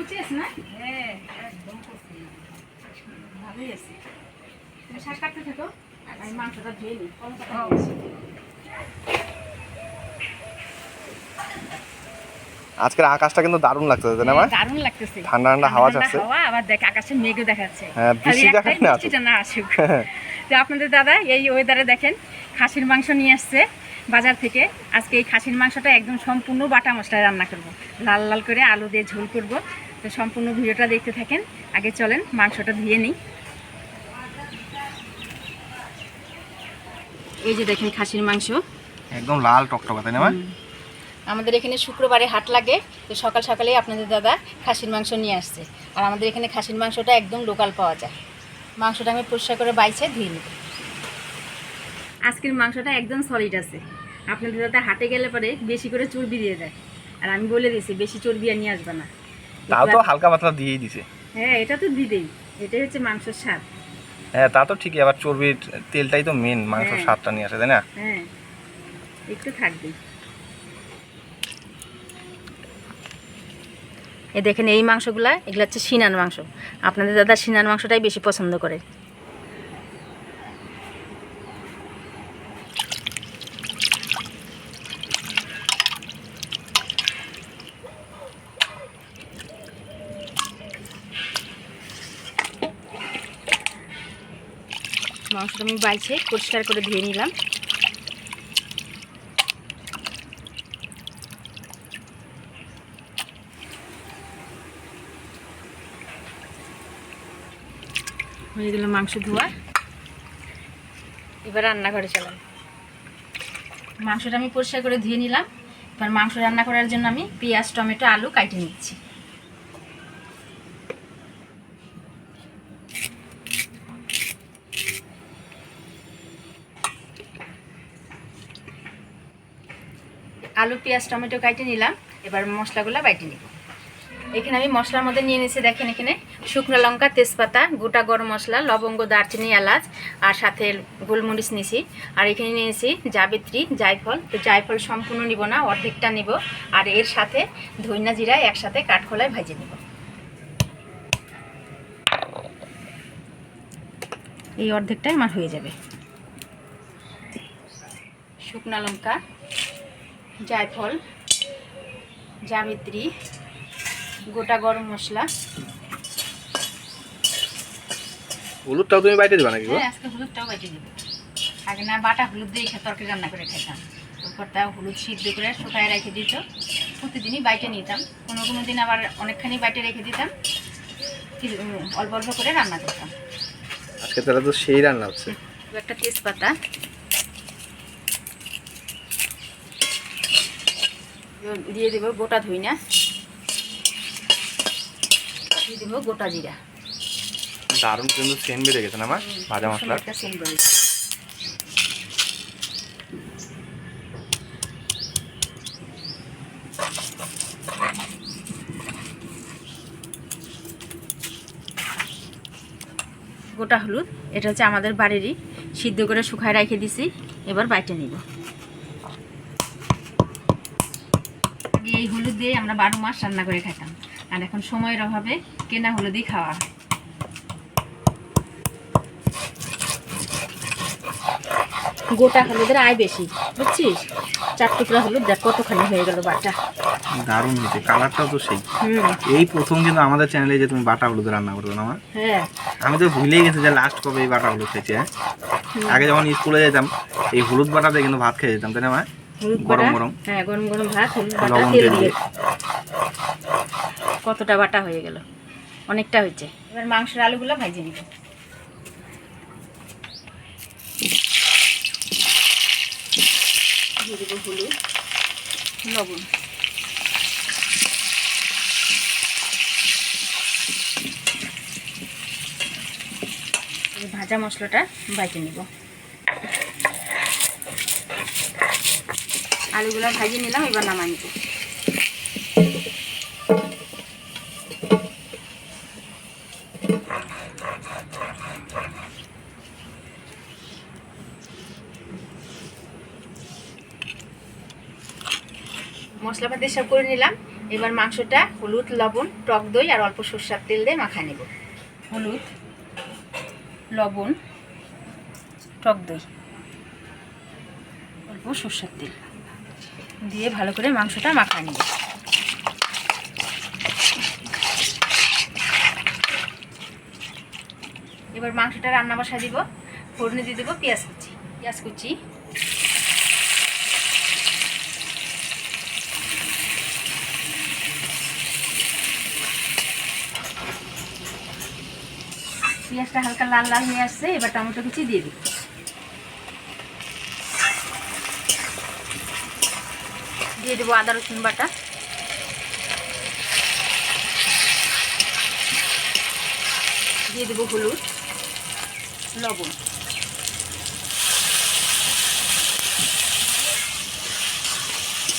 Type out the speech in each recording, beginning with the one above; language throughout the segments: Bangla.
আছে না? হ্যাঁ একদম কুচি ভালোই আছে। তুমি শাক কাটতে থাকো আমি মাংসটা ধুয়ে নিই। আজকের আকাশটা কিন্তু দারুণ লাগতেছে তাই না দারুণ লাগতেছে। ঠান্ডা ঠান্ডা হাওয়া যাচ্ছে। হাওয়া আবার দেখ আকাশে মেঘও দেখাচ্ছে। হ্যাঁ, বৃষ্টি খালি না বৃষ্টিটা না আসুক। তো আপনাদের দাদা এই ওয়েদারে দেখেন খাসির মাংস নিয়ে আসছে বাজার থেকে। আজকে এই খাসির মাংসটা একদম সম্পূর্ণ বাটা মশলায় রান্না করব। লাল লাল করে আলু দিয়ে ঝোল করব। তো সম্পূর্ণ ভিডিওটা দেখতে থাকেন। আগে চলেন মাংসটা ধুয়ে নিই। এই যে দেখেন খাসির মাংস। একদম লাল টকটকা তাই না আমাদের এখানে শুক্রবারে হাট লাগে তো সকাল সকালেই আপনাদের দাদা খাসির মাংস নিয়ে আসছে। আর আমাদের এখানে খাসির মাংসটা একদম লোকাল পাওয়া যায়। মাংসটা আমি পরিষ্কার করে বাইছে ধুয়ে নিই আজকের মাংসটা একদম সলিড আছে। আপনাদের দাদা হাটে গেলে পরে বেশি করে চর্বি দিয়ে দেয়। আর আমি বলে দিয়েছি বেশি চর্বি আর নিয়ে আসবে না। তাও তো হালকা পাতলা দিয়েই দিছে। হ্যাঁ এটা তো দিদেই এটাই হচ্ছে মাংসের স্বাদ। হ্যাঁ তা তো ঠিকই আবার চর্বির তেলটাই তো মেন মাংস হ্যাঁ। স্বাদটা নিয়ে আসে তাই না? হ্যাঁ একটু থাকবে। এ দেখেন এই মাংসগুলা এগুলো হচ্ছে সিনান মাংস। আপনাদের দাদা সিনান মাংসটাই বেশি পছন্দ করে। মাংসটা আমি বাইছে, পরিষ্কার করে ধুয়ে নিলাম। হয়ে গেল মাংস ধোয়া। এবার রান্নাঘরে চলাম। মাংসটা আমি পরিষ্কার করে ধুয়ে নিলাম। এবার মাংস রান্না করার জন্য আমি পেঁয়াজ, টমেটো, আলু কাটে নিচ্ছি। আলু, পেঁয়াজ, টমেটো কাটে নিলাম। এবার মশলাগুলো বাইটে নিব। এখানে আমি মশলার মধ্যে নিয়ে নিয়েছি দেখেন এখানে শুকনো লঙ্কা, তেজপাতা, গোটা গরম মশলা, লবঙ্গ, দারচিনি, এলাচ, আর সাথে গোলমরিচ নিছি। আর এখানে নিয়ে নিয়েছি জাবিত্রী, জায়ফল। তো জায়ফল সম্পূর্ণ নিব না, অর্ধেকটা নিব। আর এর সাথে ধইনা জিরা একসাথে কাঠখোলায় ভেজে নিব। এই অর্ধেকটাই আমার হয়ে যাবে। শুকনা লঙ্কা জায়ফল জাবিত্রী গোটা গরম মশলা। হলুদটাও তুমি বাইটে দিবা নাকি হ্যাঁ আজকে হলুদটাও বেটে দেবো। আগে না বাটা হলুদ দিয়ে খে- তরকারি রান্না করে খেতাম। তারপরটা হলুদ সিদ্ধ করে শুকায় রেখে দিত। প্রতিদিনই বাইটে নিতাম। কোনো কোনো দিন আবার অনেকখানি বাইটে রেখে দিতাম। অল্প অল্প করে রান্না করতাম। আজকে তাহলে তো সেই রান্না হচ্ছে। একটা তেজপাতা। দিয়ে দেবো গোটা ধুইনা। দিয়ে দেবো গোটা জিরা। দারুণ কিন্তু সেন বেড়ে গেছে না মা? ভাজা মশলা? গোটা হলুদ এটা হচ্ছে আমাদের বাড়িরই। সিদ্ধ করে শুকায় রেখে দিছি এবার বাইটে নিব আগে এই হলুদ দিয়ে আমরা বারো মাস রান্না করে খেতাম আর এখন সময়ের অভাবে কেনা হলুদই খাওয়া। হয় গোটা হলুদের আয় বেশি বুঝছিস? চার টুকরা হলুদ দেখ কতখানি হয়ে গেল বাটা। দারুণ হয়েছে কালারটাও তো সেই। এই প্রথম কিন্তু আমাদের চ্যানেলে যে তুমি বাটা হলুদ রান্না করবে না? মা হ্যাঁ। আমি তো ভুলেই গেছি যে লাস্ট কবে এই বাটা হলুদ খেয়েছি হ্যাঁ? আগে যখন স্কুলে যেতাম এই হলুদ বাটা দিয়ে কিন্তু ভাত খেয়ে যেতাম তাই না মা? হলুদ গরম বাটা? গরম। হ্যাঁ গরম গরম ভাত হলুদ বাটা তেল দিয়ে দিয়ে। কতটা বাটা হয়ে গেল? অনেকটা হয়েছে। এবার মাংসের আলুগুলো ভাজে নিব। দিয়ে দেবো হলুদ লবণ। ভাজা মশলাটা বাইটে নিব। আলুগুলো ভাজিয়ে নিলাম, এবার নামাই নিব। মশলা পাতি সব করে নিলাম, এবার মাংসটা হলুদ, লবণ, টক দই আর অল্প সর্ষার তেল দিয়ে মাখা নেব। হলুদ, লবণ, টক দই, অল্প সর্ষার তেল। দিয়ে ভালো করে মাংসটা মাখা নেব। এবার মাংসটা রান্না বসা দিব, ফোড়নে দিয়ে দেবো পেঁয়াজ কুচি। পেঁয়াজ কুচি। পেঁয়াজটা হালকা লাল লাল হয়ে আসছে, এবার টমেটো কুচি দিয়ে দিব। দিয়ে দেবো আদা রসুন বাটা। দিয়ে দেবো হলুদ লবণ।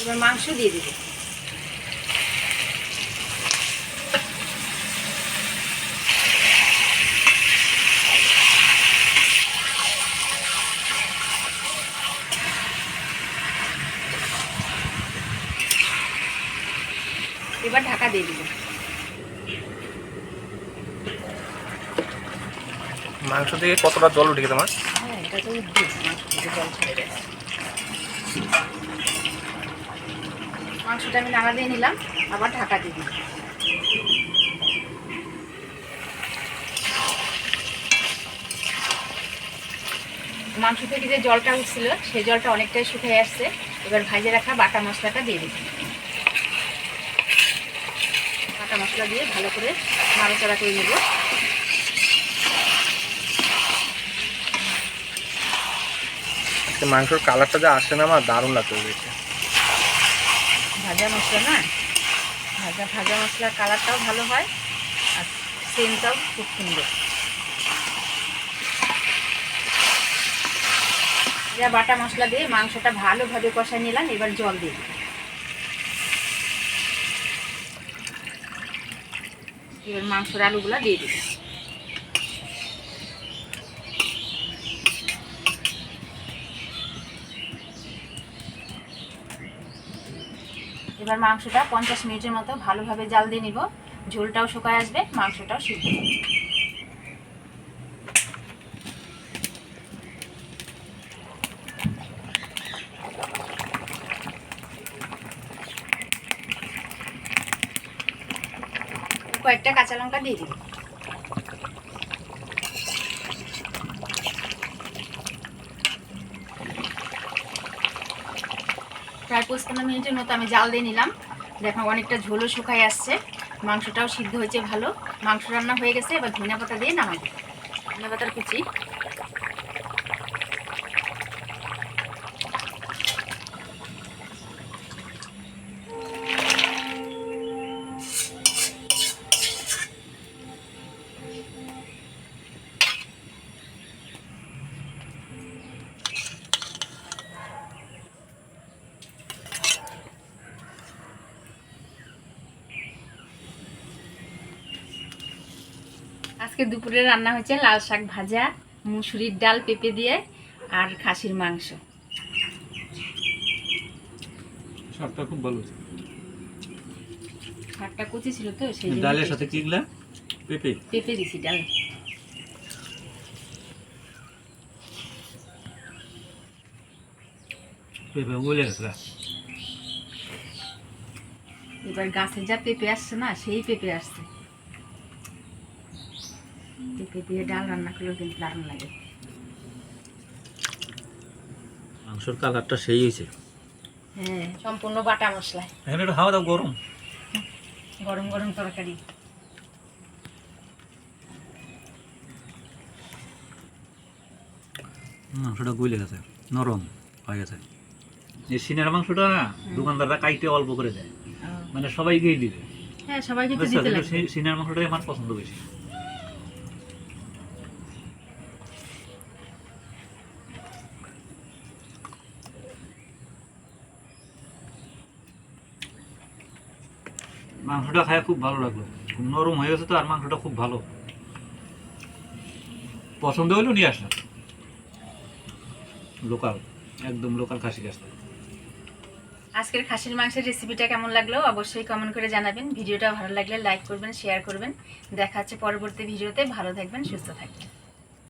এবার মাংস দিয়ে দেবো। এবার ঢাকা দিয়ে দেবো। মাংস থেকে কতটা জল উঠে তোমার হ্যাঁ এটা তো জল ছেড়ে মাংসটা আমি নাড়া দিয়ে নিলাম আবার ঢাকা দিয়ে দিই মাংস থেকে যে জলটা উঠছিল সেই জলটা অনেকটাই শুকিয়ে আসছে। এবার ভাজে রাখা বাটা মশলাটা দিয়ে দিই বাটা মশলা দিয়ে ভালো করে নাড়াচাড়া করে নেব। মাংসর কালারটা যা আসছে না আমার দারুণ লাগছে দেখতে। ভাজা মশলা না? ভাজা ভাজা মশলার কালারটাও ভালো হয় আর সেন্টটাও খুব সুন্দর। যা বাটা মশলা দিয়ে মাংসটা ভালোভাবে কষায় নিলাম এবার জল দিয়ে দিই। এবার মাংসর আলুগুলো দিয়ে দিই এবার মাংসটা পঞ্চাশ মিনিটের মতো ভালোভাবে জাল দিয়ে নিব। ঝোলটাও শুকায় আসবে, মাংসটাও সিদ্ধ কয়েকটা কাঁচা লঙ্কা দিয়ে দিই প্রায় পঁচপান্ন মিনিটের মতো আমি জাল দিয়ে নিলাম। দেখো অনেকটা ঝোলও শুকায় আসছে। মাংসটাও সিদ্ধ হয়েছে ভালো। মাংস রান্না হয়ে গেছে, এবার ধনিয়া পাতা দিয়ে নামাই ধনিয়া পাতার কুচি। আজকে দুপুরে রান্না হয়েছে লাল শাক ভাজা মুসুরির ডাল পেঁপে দিয়ে আর খাসির মাংস। শাকটা খুব ভালো শাকটা কুচি ছিল তো সেই ডালের সাথে কি গুলা পেঁপে? পেঁপে দিছি ডাল। পেঁপে গলে গেছে এবার গাছের যা পেঁপে আসছে না সেই পেঁপে আসছে। পেঁপে দিয়ে ডাল রান্না করলেও কিন্তু দারুণ লাগে। মাংসর কালারটা সেই হয়েছে। হ্যাঁ। সম্পূর্ণ বাটা মশলায় এখানে একটু হাওয়া দাও গরম। গরম গরম তরকারি। মাংসটা গলে গেছে নরম হয়ে গেছে। সিনের মাংসটা না দোকানদাররা কাইটে অল্প করে দেয়। মানে সবাইকেই দিবে। হ্যাঁ সবাইকে দিতে লাগে সিনের মাংসটাই আমার পছন্দ বেশি। মাংসটা খায় খুব ভালো লাগল। নরম হয়ে গেছে তো, আর মাংসটা খুব ভালো। পছন্দ হইল নিয়ে আসলাম। লোকাল, একদম লোকাল খাসি কাছটা আজকের খাসির মাংসের রেসিপিটা কেমন লাগল অবশ্যই কমেন্ট করে জানাবেন। ভিডিওটা ভালো লাগলে লাইক করবেন শেয়ার করবেন। দেখা হচ্ছে পরবর্তী ভিডিওতে। ভালো থাকবেন, সুস্থ থাকবেন।